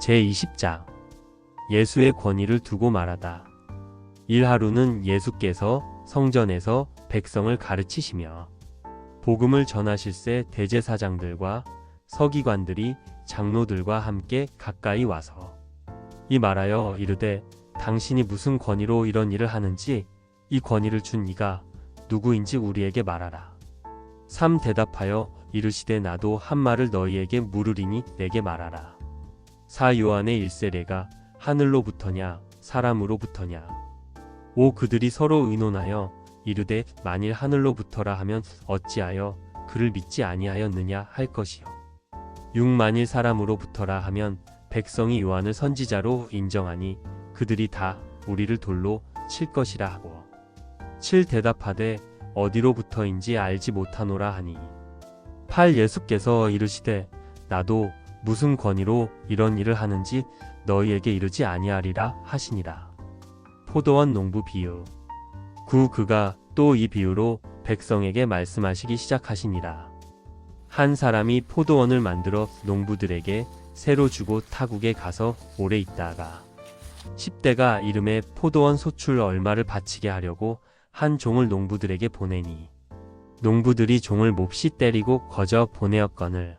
제20장 예수의 권위를 두고 말하다. 일하루는 예수께서 성전에서 백성을 가르치시며 복음을 전하실새 대제사장들과 서기관들이 장로들과 함께 가까이 와서 이 말하여 이르되 당신이 무슨 권위로 이런 일을 하는지 이 권위를 준 이가 누구인지 우리에게 말하라. 3 대답하여 이르시되 나도 한 말을 너희에게 물으리니 내게 말하라. 4 요한의 일세례가 하늘로부터냐 사람으로부터냐? 5 그들이 서로 의논하여 이르되 만일 하늘로부터라 하면 어찌하여 그를 믿지 아니하였느냐 할 것이요. 6 만일 사람으로부터라 하면 백성이 요한을 선지자로 인정하니 그들이 다 우리를 돌로 칠 것이라 하고. 7 대답하되 어디로부터인지 알지 못하노라 하니. 8 예수께서 이르시되 나도 무슨 권위로 이런 일을 하는지 너희에게 이르지 아니하리라 하시니라. 포도원 농부 비유 9 그가 또 이 비유로 백성에게 말씀하시기 시작하시니라. 한 사람이 포도원을 만들어 농부들에게 새로 주고 타국에 가서 오래 있다가 10대가 이름에 포도원 소출 얼마를 바치게 하려고 한 종을 농부들에게 보내니 농부들이 종을 몹시 때리고 거저 보내었거늘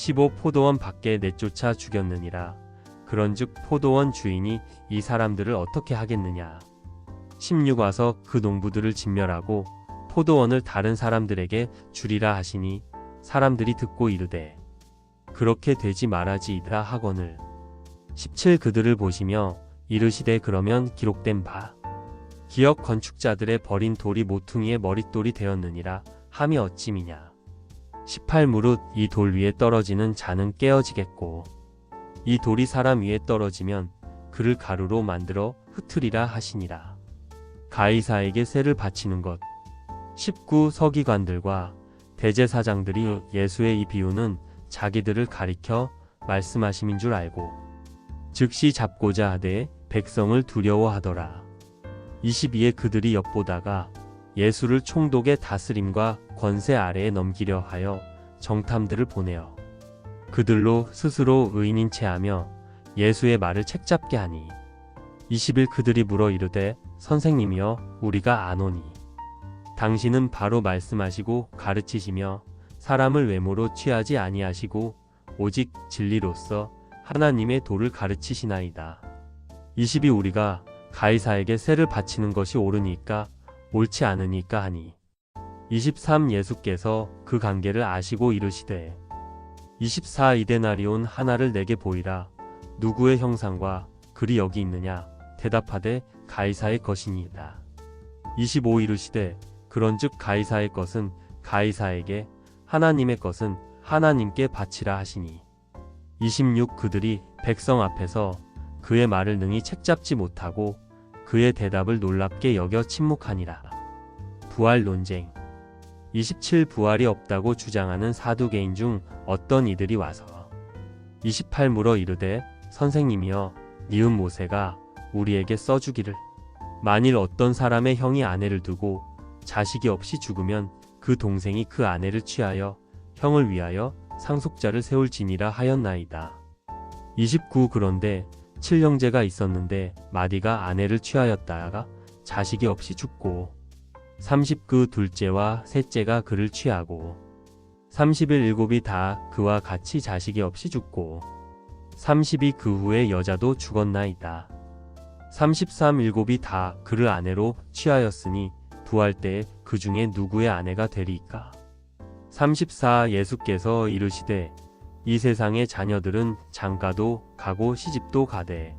15 포도원 밖에 내쫓아 죽였느니라. 그런즉 포도원 주인이 이 사람들을 어떻게 하겠느냐? 16 와서 그 농부들을 진멸하고 포도원을 다른 사람들에게 주리라 하시니 사람들이 듣고 이르되 그렇게 되지 말아지이다 하거늘. 17 그들을 보시며 이르시되 그러면 기록된 바 기억 건축자들의 버린 돌이 모퉁이의 머릿돌이 되었느니라 함이 어찌미냐 18 무릇 이 돌 위에 떨어지는 자는 깨어지겠고 이 돌이 사람 위에 떨어지면 그를 가루로 만들어 흩으리라 하시니라. 가이사에게 세를 바치는 것. 19 서기관들과 대제사장들이 예수의 이 비유는 자기들을 가리켜 말씀하심인 줄 알고 즉시 잡고자 하되 백성을 두려워하더라. 22에 그들이 엿보다가 예수를 총독의 다스림과 권세 아래에 넘기려 하여 정탐들을 보내어 그들로 스스로 의인인 체하며 예수의 말을 책잡게 하니 20일 그들이 물어 이르되 선생님이여 우리가 아노니 당신은 바로 말씀하시고 가르치시며 사람을 외모로 취하지 아니하시고 오직 진리로서 하나님의 도를 가르치시나이다. 20이 우리가 가이사에게 세를 바치는 것이 옳으니까 옳지 않으니까 하니. 23 예수께서 그 관계를 아시고 이르시되 24 이데나리온 하나를 내게 보이라. 누구의 형상과 글이 여기 있느냐? 대답하되 가이사의 것이니이다. 25 이르시되 그런즉 가이사의 것은 가이사에게 하나님의 것은 하나님께 바치라 하시니. 26 그들이 백성 앞에서 그의 말을 능히 책잡지 못하고 그의 대답을 놀랍게 여겨 침묵하니라. 부활 논쟁 27 부활이 없다고 주장하는 사두개인 중 어떤 이들이 와서 28 물어 이르되 선생님이여 니은 모세가 우리에게 써주기를 만일 어떤 사람의 형이 아내를 두고 자식이 없이 죽으면 그 동생이 그 아내를 취하여 형을 위하여 상속자를 세울지니라 하였나이다. 29 그런데 칠형제가 있었는데 마디가 아내를 취하였다가 자식이 없이 죽고 30그 둘째와 셋째가 그를 취하고 30일 일곱이 다 그와 같이 자식이 없이 죽고 32 그 후에 여자도 죽었나이다. 33 일곱이 다 그를 아내로 취하였으니 부활 때에 그 중에 누구의 아내가 되리이까? 34 예수께서 이르시되 이 세상의 자녀들은 장가도 가고 시집도 가되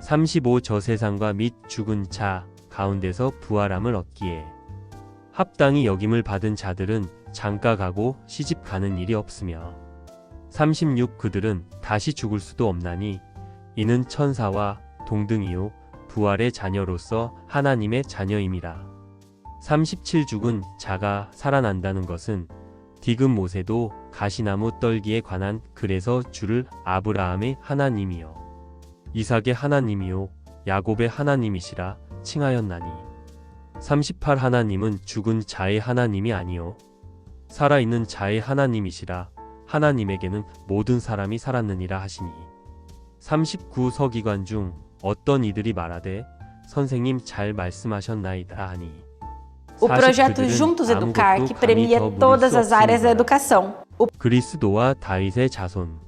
35 저 세상과 및 죽은 자 가운데서 부활함을 얻기에 합당히 여김을 받은 자들은 장가 가고 시집 가는 일이 없으며 36 그들은 다시 죽을 수도 없나니 이는 천사와 동등이요 부활의 자녀로서 하나님의 자녀임이라. 37 죽은 자가 살아난다는 것은 디귿 모세도 가시나무 떨기에 관한 그래서 주를 아브라함의 하나님이요. 이삭의 하나님이요. 야곱의 하나님이시라 칭하였나니. 38 하나님은 죽은 자의 하나님이 아니요. 살아있는 자의 하나님이시라 하나님에게는 모든 사람이 살았느니라 하시니. 39 서기관 중 어떤 이들이 말하되 선생님 잘 말씀하셨나이다 하니 O projeto Juntos Educar, que premia todas 수 as áreas da educação. O 그리스도와 다윗의 자손.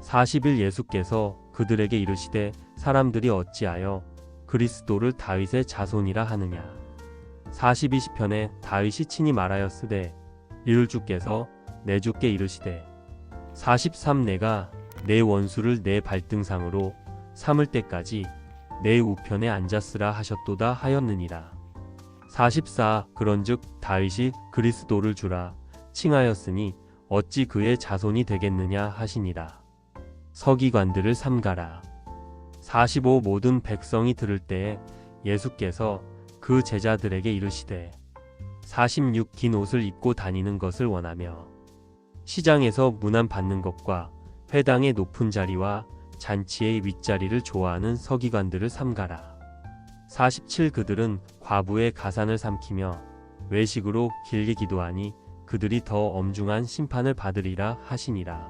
40일 예수께서 그들에게 이르시되 사람들이 어찌하여 그리스도를 다윗의 자손이라 하느냐? 42시편에 다윗이 친히 말하였으되 이를 주께서 내 주께 이르시되 43 내가 내 원수를 내 발등상으로 삼을 때까지 내 우편에 앉았으라 하셨도다 하였느니라 44 그런즉 다윗이 그리스도를 주라 칭하였으니 어찌 그의 자손이 되겠느냐 하시니라. 서기관들을 삼가라. 45 모든 백성이 들을 때에 예수께서 그 제자들에게 이르시되 46 긴 옷을 입고 다니는 것을 원하며 시장에서 문안 받는 것과 회당의 높은 자리와 잔치의 윗자리를 좋아하는 서기관들을 삼가라. 47 그들은 과부의 가산을 삼키며 외식으로 길게 기도하니 그들이 더 엄중한 심판을 받으리라 하시니라.